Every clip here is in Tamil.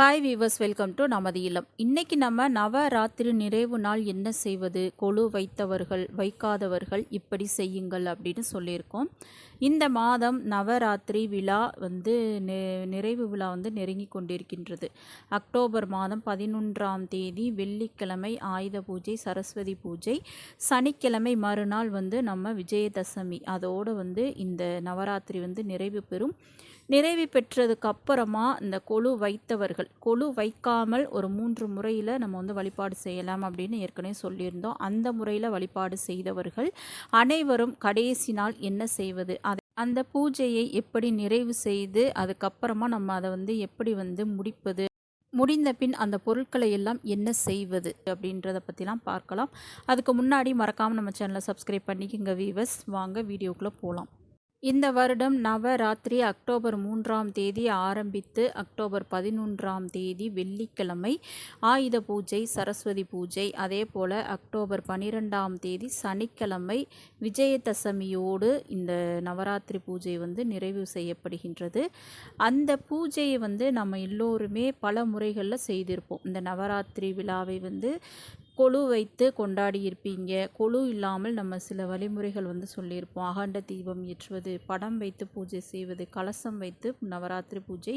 ஹாய் வீவர்ஸ் வெல்கம் டு நமது இல்லம். இன்றைக்கி நம்ம நவராத்திரி நிறைவு நாள் என்ன செய்வது? கொழு வைத்தவர்கள் வைக்காதவர்கள் இப்படி செய்யுங்கள் அப்படின்னு சொல்லியிருக்கோம். இந்த மாதம் நவராத்திரி விழா வந்து நெ- நிறைவு விழா வந்து நெருங்கி கொண்டிருக்கின்றது. அக்டோபர் மாதம் பதினொன்றாம் தேதி வெள்ளிக்கிழமை ஆயுத பூஜை சரஸ்வதி பூஜை. சனிக்கிழமை மறுநாள் வந்து நம்ம விஜயதசமி. அதோடு வந்து இந்த நவராத்திரி வந்து நிறைவு பெறும். நிறைவு பெற்றதுக்கு அப்புறமா இந்த கொழு வைத்தவர்கள் கொழு வைக்காமல் ஒரு மூன்று முறையில் நம்ம வந்து வழிபாடு செய்யலாம் அப்படின்னு ஏற்கனவே சொல்லியிருந்தோம். அந்த முறையில் வழிபாடு செய்தவர்கள் அனைவரும் கடைசி நாள் என்ன செய்வது அதை அந்த பூஜையை எப்படி நிறைவு செய்து அதுக்கப்புறமா நம்ம அதை வந்து எப்படி வந்து முடிப்பது முடிந்த பின் அந்த பொருட்களை எல்லாம் என்ன செய்வது அப்படின்றத பற்றிலாம் பார்க்கலாம். அதுக்கு முன்னாடி மறக்காமல் நம்ம சேனலை சப்ஸ்கிரைப் பண்ணிக்கங்க வீவர்ஸ் வாங்க வீடியோக்குள்ளே போகலாம் இந்த வருடம் நவராத்திரி அக்டோபர் மூன்றாம் தேதி ஆரம்பித்து அக்டோபர் பதினொன்றாம் தேதி வெள்ளிக்கிழமை ஆயுத பூஜை சரஸ்வதி பூஜை அதே போல் அக்டோபர் பன்னிரெண்டாம் தேதி சனிக்கிழமை விஜயதசமியோடு இந்த நவராத்திரி பூஜை வந்து நிறைவு செய்யப்படுகின்றது. அந்த பூஜையை வந்து நம்ம எல்லோருமே பல முறைகளில் செய்திருப்போம். இந்த நவராத்திரி விழாவை வந்து கொழு வைத்து கொண்டாடி இருப்பீங்க இல்லாமல் நம்ம சில வழிமுறைகள் வந்து சொல்லியிருப்போம். அகண்ட தீபம் ஏற்றுவது படம் வைத்து பூஜை செய்வது கலசம் வைத்து நவராத்திரி பூஜை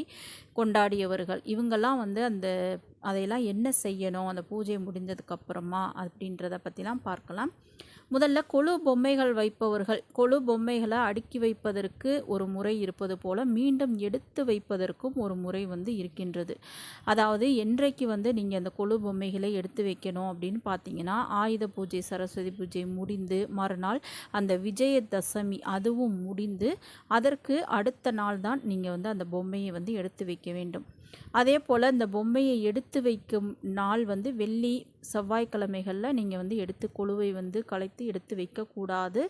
கொண்டாடியவர்கள். இவங்கெல்லாம் வந்து அந்த அதையெல்லாம் என்ன செய்யணும்? அந்த பூஜை முடிஞ்சதுக்கப்புறமா அப்படின்றத பற்றிலாம் பார்க்கலாம். முதல்ல கொழு பொம்மைகள் வைப்பவர்கள். கொழு பொம்மைகளை அடுக்கி வைப்பதற்கு ஒரு முறை இருப்பது போல மீண்டும் எடுத்து வைப்பதற்கும் ஒரு முறை வந்து இருக்கின்றது. அதாவது என்றைக்கு வந்து நீங்கள் அந்த கொழு பொம்மைகளை எடுத்து வைக்கணும் அப்படின்னு பார்த்தீங்கன்னா ஆயுத பூஜை சரஸ்வதி பூஜை முடிந்து மறுநாள் அந்த விஜயதசமி அதுவும் முடிந்து அதற்கு அடுத்த நாள் தான் நீங்கள் வந்து அந்த பொம்மையை வந்து எடுத்து வைக்க வேண்டும். அதே போல் இந்த பொம்மையை எடுத்து வைக்கும் நாள் வந்து வெள்ளி செவ்வாய்க்கிழமைகளில் நீங்கள் வந்து எடுத்து கொழுவை வந்து கலைத்து எடுத்து வைக்கக்கூடாது.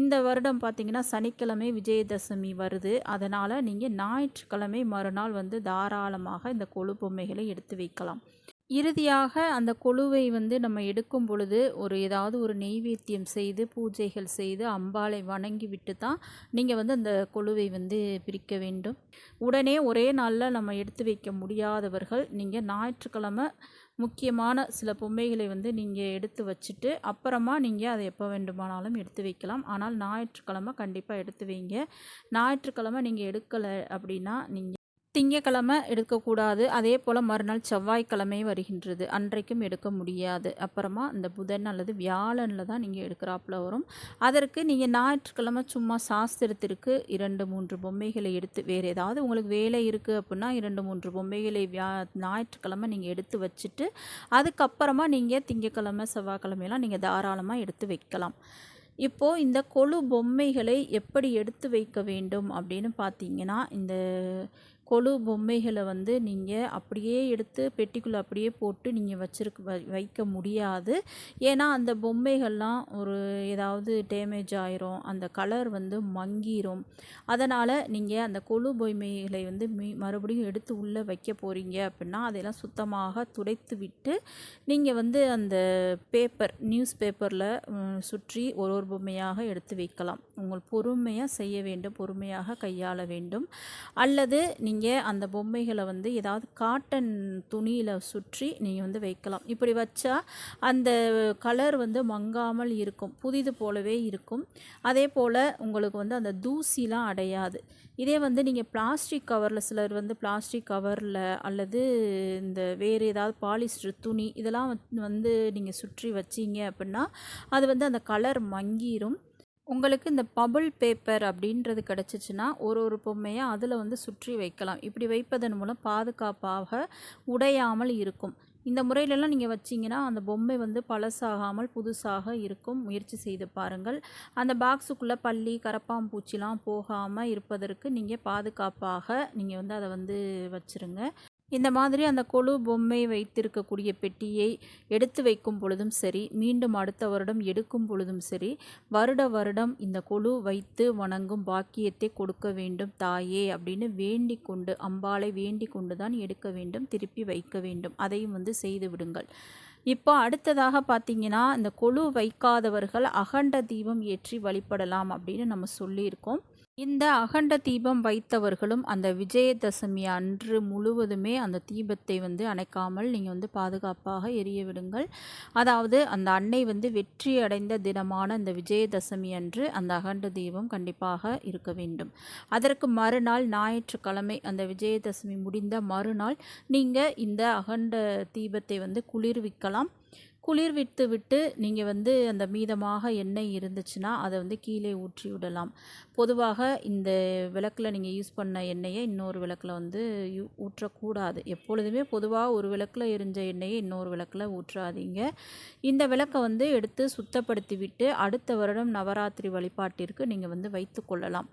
இந்த வருடம் பார்த்திங்கன்னா சனிக்கிழமை விஜயதசமி வருது. அதனால் நீங்கள் ஞாயிற்றுக்கிழமை மறுநாள் வந்து தாராளமாக இந்த கொழு பொம்மைகளை எடுத்து வைக்கலாம். இறுதியாக அந்த கொழுவை வந்து நம்ம எடுக்கும் பொழுது ஒரு ஏதாவது ஒரு நெய்வேத்தியம் செய்து பூஜைகள் செய்து அம்பாளை வணங்கி விட்டு தான் நீங்கள் வந்து அந்த கொழுவை வந்து பிரிக்க வேண்டும். உடனே ஒரே நாளில் நம்ம எடுத்து வைக்க முடியாதவர்கள் நீங்கள் ஞாயிற்றுக்கிழமை முக்கியமான சில பொம்மைகளை வந்து நீங்கள் எடுத்து வச்சுட்டு அப்புறமா நீங்கள் அதை எப்போ வேண்டுமானாலும் எடுத்து வைக்கலாம். ஆனால் ஞாயிற்றுக்கிழமை கண்டிப்பாக எடுத்து வைங்க. ஞாயிற்றுக்கிழமை நீங்கள் எடுக்கலை அப்படின்னா நீங்கள் திங்கக்கிழமை எடுக்கக்கூடாது. அதே போல் மறுநாள் செவ்வாய்க்கிழமை வருகின்றது. அன்றைக்கும் எடுக்க முடியாது. அப்புறமா இந்த புதன் அல்லது வியாழனில் தான் நீங்கள் எடுக்கிறாப்புல வரும். அதற்கு நீங்கள் ஞாயிற்றுக்கிழமை சும்மா சாஸ்திரத்திற்கு இரண்டு மூன்று பொம்மைகளை எடுத்து வேறு ஏதாவது உங்களுக்கு வேலை இருக்குது அப்படின்னா இரண்டு மூன்று பொம்மைகளை வியா ஞாயிற்றுக்கிழமை நீங்கள் எடுத்து வச்சுட்டு அதுக்கப்புறமா நீங்கள் திங்கக்கிழமை செவ்வாய்க்கிழமையெல்லாம் நீங்கள் தாராளமாக எடுத்து வைக்கலாம். இப்போது இந்த கொழு பொம்மைகளை எப்படி எடுத்து வைக்க வேண்டும் அப்படின்னு பார்த்தீங்கன்னா இந்த கொழு பொம்மைகளை வந்து நீங்கள் அப்படியே எடுத்து பெட்டிக்குள்ளே அப்படியே போட்டு நீங்கள் வச்சிருக்க வைக்க முடியாது. ஏன்னா அந்த பொம்மைகள்லாம் ஒரு ஏதாவது டேமேஜ் ஆயிரும். அந்த கலர் வந்து மங்கிரும். அதனால் நீங்கள் அந்த கொழு பொம்மைகளை வந்து மீ மறுபடியும் எடுத்து உள்ளே வைக்க போகிறீங்க அப்படின்னா அதையெல்லாம் சுத்தமாக துடைத்து விட்டு நீங்கள் வந்து அந்த பேப்பர் நியூஸ் பேப்பரில் சுற்றி ஒரு ஒரு பொம்மையாக எடுத்து வைக்கலாம். உங்கள் பொறுமையாக செய்ய வேண்டும். பொறுமையாக கையாள வேண்டும். அல்லது நீங்கள் அந்த பொம்மைகளை வந்து ஏதாவது காட்டன் துணியில் சுற்றி நீங்கள் வந்து வைக்கலாம். இப்படி வச்சா அந்த கலர் வந்து மங்காமல் இருக்கும். புதிது போலவே இருக்கும். அதே போல் உங்களுக்கு வந்து அந்த தூசிலாம் அடையாது. இதே வந்து நீங்கள் பிளாஸ்டிக் கவரில் சிலர் வந்து பிளாஸ்டிக் கவரில் அல்லது இந்த வேறு ஏதாவது பாலிஸ்டர் துணி இதெல்லாம் வந்து- வந்து நீங்கள் சுற்றி வச்சீங்க அப்படின்னா அது வந்து அந்த கலர் மங்கிரும். உங்களுக்கு இந்த பபுள் பேப்பர் அப்படின்றது கிடச்சிச்சின்னா ஒரு ஒரு பொம்மையை அதில் வந்து சுற்றி வைக்கலாம். இப்படி வைப்பதன் மூலம் பாதுகாப்பாக உடையாமல் இருக்கும். இந்த முறையிலலாம் நீங்கள் வச்சிங்கன்னா அந்த பொம்மை வந்து பழசாகாமல் புதுசாக இருக்கும். முயற்சி செய்து பாருங்கள். அந்த பாக்ஸுக்குள்ளே பள்ளி கரப்பாம்பூச்சிலாம் போகாமல் இருப்பதற்கு நீங்கள் பாதுகாப்பாக நீங்கள் வந்து அதை வந்து வச்சுருங்க. இந்த மாதிரி அந்த கொழு பொம்மை வைத்திருக்கக்கூடிய பெட்டியை எடுத்து வைக்கும் பொழுதும் சரி மீண்டும் அடுத்த வருடம் எடுக்கும் பொழுதும் சரி வருட வருடம் இந்த கொழு வைத்து வணங்கும் பாக்கியத்தை கொடுக்க வேண்டும் தாயே அப்படின்னு வேண்டி கொண்டு அம்பாளை வேண்டி கொண்டு தான் எடுக்க வேண்டும் திருப்பி வைக்க வேண்டும். அதையும் வந்து செய்து விடுங்கள். இப்போ அடுத்ததாக பார்த்தீங்கன்னா இந்த கொழு வைக்காதவர்கள் அகண்ட தீபம் ஏற்றி வழிபடலாம் அப்படின்னு நம்ம சொல்லியிருக்கோம். இந்த அகண்ட தீபம் வைத்தவர்களும் அந்த விஜயதசமி அன்று முழுவதுமே அந்த தீபத்தை வந்து அணைக்காமல் நீங்கள் வந்து பாதுகாப்பாக எரிய விடுங்கள். அதாவது அந்த அன்னை வந்து வெற்றி அடைந்த தினமான இந்த விஜயதசமி அன்று அந்த அகண்ட தீபம் கண்டிப்பாக இருக்க வேண்டும். அதற்கு மறுநாள் ஞாயிற்றுக்கிழமை அந்த விஜயதசமி முடிந்த மறுநாள் நீங்கள் இந்த அகண்ட தீபத்தை வந்து குளிர்விக்கலாம். குளிர்வித்து விட்டு நீங்கள் வந்து அந்த மீதமாக எண்ணெய் இருந்துச்சுன்னா அதை வந்து கீழே ஊற்றி விடலாம். பொதுவாக இந்த விளக்கில் நீங்கள் யூஸ் பண்ண எண்ணெயை இன்னொரு விளக்கில் வந்து யூ ஊற்றக்கூடாது. எப்பொழுதுமே பொதுவாக ஒரு விளக்கில் எரிஞ்ச எண்ணெயை இன்னொரு விளக்கில் ஊற்றாதீங்க. இந்த விளக்கை வந்து எடுத்து சுத்தப்படுத்தி விட்டு அடுத்த வருடம் நவராத்திரி வழிபாட்டிற்கு நீங்கள் வந்து வைத்து கொள்ளலாம்.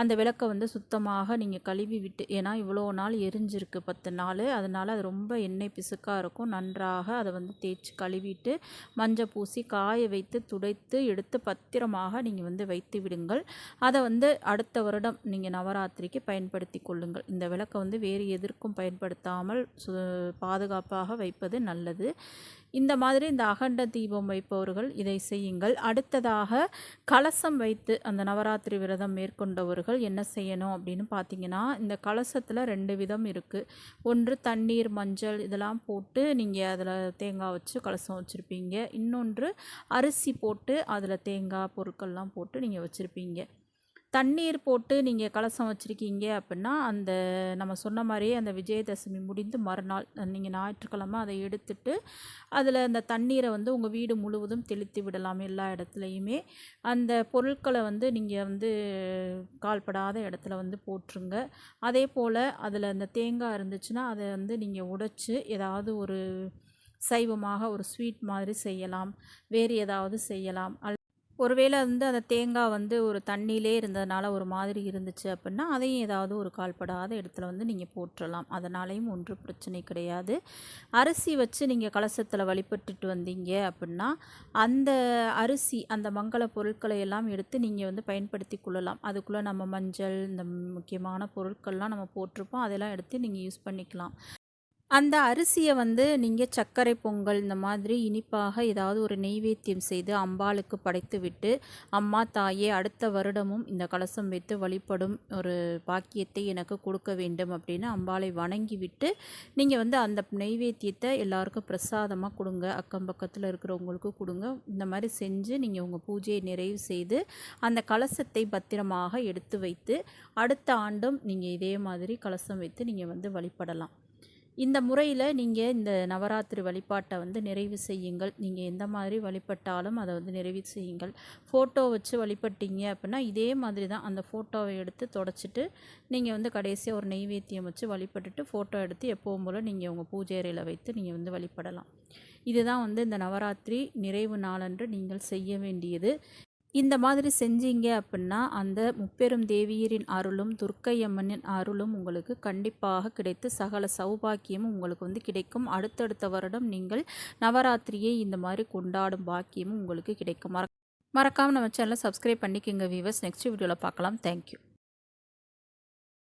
அந்த விளக்கை வந்து சுத்தமாக நீங்கள் கழுவி விட்டு ஏன்னா இவ்வளோ நாள் எரிஞ்சிருக்கு பத்து நாள் அதனால் அது ரொம்ப எண்ணெய் பிசுக்காக இருக்கும். நன்றாக அதை வந்து தேய்ச்சி கழுவி கழுவிட்டு மஞ்சள் பூசி காய வைத்து துடைத்து எடுத்து பத்திரமாக நீங்கள் வந்து வைத்து விடுங்கள். அதை வந்து அடுத்த வருடம் நீங்கள் நவராத்திரிக்கு பயன்படுத்தி கொள்ளுங்கள். இந்த விளக்கை வந்து வேறு எதற்கும் பயன்படுத்தாமல் சு பாதுகாப்பாக வைப்பது நல்லது. இந்த மாதிரி இந்த அகண்ட தீபம் வைப்பவர்கள் இதை செய்யுங்கள். அடுத்ததாக கலசம் வைத்து அந்த நவராத்திரி விரதம் மேற்கொண்டவர்கள் என்ன செய்யணும் அப்படின்னு பார்த்தீங்கன்னா இந்த கலசத்தில் ரெண்டு விதம் இருக்குது ஒன்று தண்ணீர் மஞ்சள் இதெல்லாம் போட்டு நீங்கள் அதில் தேங்காய் வச்சு கலசம் வச்சுருப்பீங்க. இன்னொன்று அரிசி போட்டு அதில் தேங்காய் பொருட்கள்லாம் போட்டு நீங்கள் வச்சுருப்பீங்க. தண்ணீர் போட்டு நீங்கள் கலசம் வச்சுருக்கீங்க அப்படின்னா அந்த நம்ம சொன்ன மாதிரியே அந்த விஜயதசமி முடிந்து மறுநாள் நீங்கள் ஞாயிற்றுக்கிழமை அதை எடுத்துட்டு அதில் அந்த தண்ணீரை வந்து உங்கள் வீடு முழுவதும் தெளித்து விடலாம் எல்லா இடத்துலையுமே. அந்த பொருட்களை வந்து நீங்கள் வந்து கால்படாத இடத்துல வந்து போட்டுருங்க. அதே போல் அதில் அந்த தேங்காய் இருந்துச்சுன்னா அதை வந்து நீங்கள் உடைச்சி ஏதாவது ஒரு சைவமாக ஒரு ஸ்வீட் மாதிரி செய்யலாம். வேறு ஏதாவது செய்யலாம். ஒருவேளை வந்து அந்த தேங்காய் வந்து ஒரு தண்ணியிலே இருந்ததுனால ஒரு மாதிரி இருந்துச்சு அப்படின்னா அதையும் ஏதாவது ஒரு கால்படாத இடத்துல வந்து நீங்கள் போட்டுடலாம் அதனாலையும் ஒன்றும் பிரச்சனை கிடையாது. அரிசி வச்சு நீங்கள் கலசத்தில் வழிபட்டுட்டு வந்தீங்க அப்படின்னா அந்த அரிசி அந்த மங்கள பொருட்களை எல்லாம் எடுத்து நீங்கள் வந்து பயன்படுத்தி கொள்ளலாம். அதுக்குள்ளே நம்ம மஞ்சள் இந்த முக்கியமான பொருட்கள்லாம் நம்ம போட்டிருப்போம். அதெல்லாம் எடுத்து நீங்கள் யூஸ் பண்ணிக்கலாம். அந்த அரிசியை வந்து நீங்கள் சர்க்கரை பொங்கல் இந்த மாதிரி இனிப்பாக ஏதாவது ஒரு நெய்வேத்தியம் செய்து அம்பாளுக்கு படைத்து விட்டு அம்மா தாயே அடுத்த வருடமும் இந்த கலசம் வைத்து வழிபடும் ஒரு பாக்கியத்தை எனக்கு கொடுக்க வேண்டும் அப்படின்னு அம்பாளை வணங்கி விட்டு நீங்கள் வந்து அந்த நெய்வேத்தியத்தை எல்லாருக்கும் பிரசாதமாக கொடுங்க. அக்கம் பக்கத்தில் இருக்கிறவங்களுக்கு கொடுங்க. இந்த மாதிரி செஞ்சு நீங்கள் உங்கள் பூஜையை நிறைவு செய்து அந்த கலசத்தை பத்திரமாக எடுத்து வைத்து அடுத்த ஆண்டும் நீங்கள் இதே மாதிரி கலசம் வைத்து நீங்கள் வந்து வழிபடலாம். இந்த முறையில் நீங்கள் இந்த நவராத்திரி வழிபாட்டை வந்து நிறைவு செய்யுங்கள். நீங்கள் எந்த மாதிரி வழிபட்டாலும் அதை வந்து நிறைவு செய்யுங்கள். ஃபோட்டோ வச்சு வழிபட்டீங்க அப்படின்னா இதே மாதிரி தான் அந்த ஃபோட்டோவை எடுத்து தொடச்சிட்டு நீங்கள் வந்து கடைசியாக ஒரு நெய்வேத்தியம் வச்சு வழிபட்டுட்டு ஃபோட்டோ எடுத்து எப்போவும் போல் நீங்கள் உங்கள் பூஜை அறையில் வைத்து நீங்கள் வந்து வழிபடலாம். இதுதான் வந்து இந்த நவராத்திரி நிறைவு நாளன்று நீங்கள் செய்ய வேண்டியது. இந்த மாதிரி செஞ்சீங்க அப்படின்னா அந்த முப்பெரும் தேவியரின் அருளும் துர்க்கையம்மனின் அருளும் உங்களுக்கு கண்டிப்பாக கிடைத்து சகல சௌபாக்கியமும் உங்களுக்கு வந்து கிடைக்கும். அடுத்தடுத்த வருடம் நீங்கள் நவராத்திரியை இந்த மாதிரி கொண்டாடும் பாக்கியமும் உங்களுக்கு கிடைக்கும். மறக்காமல் நம்ம சேனலை சப்ஸ்கிரைப் பண்ணிக்கோங்க வீவர்ஸ் நெக்ஸ்ட் வீடியோவில் பார்க்கலாம். தேங்க்யூ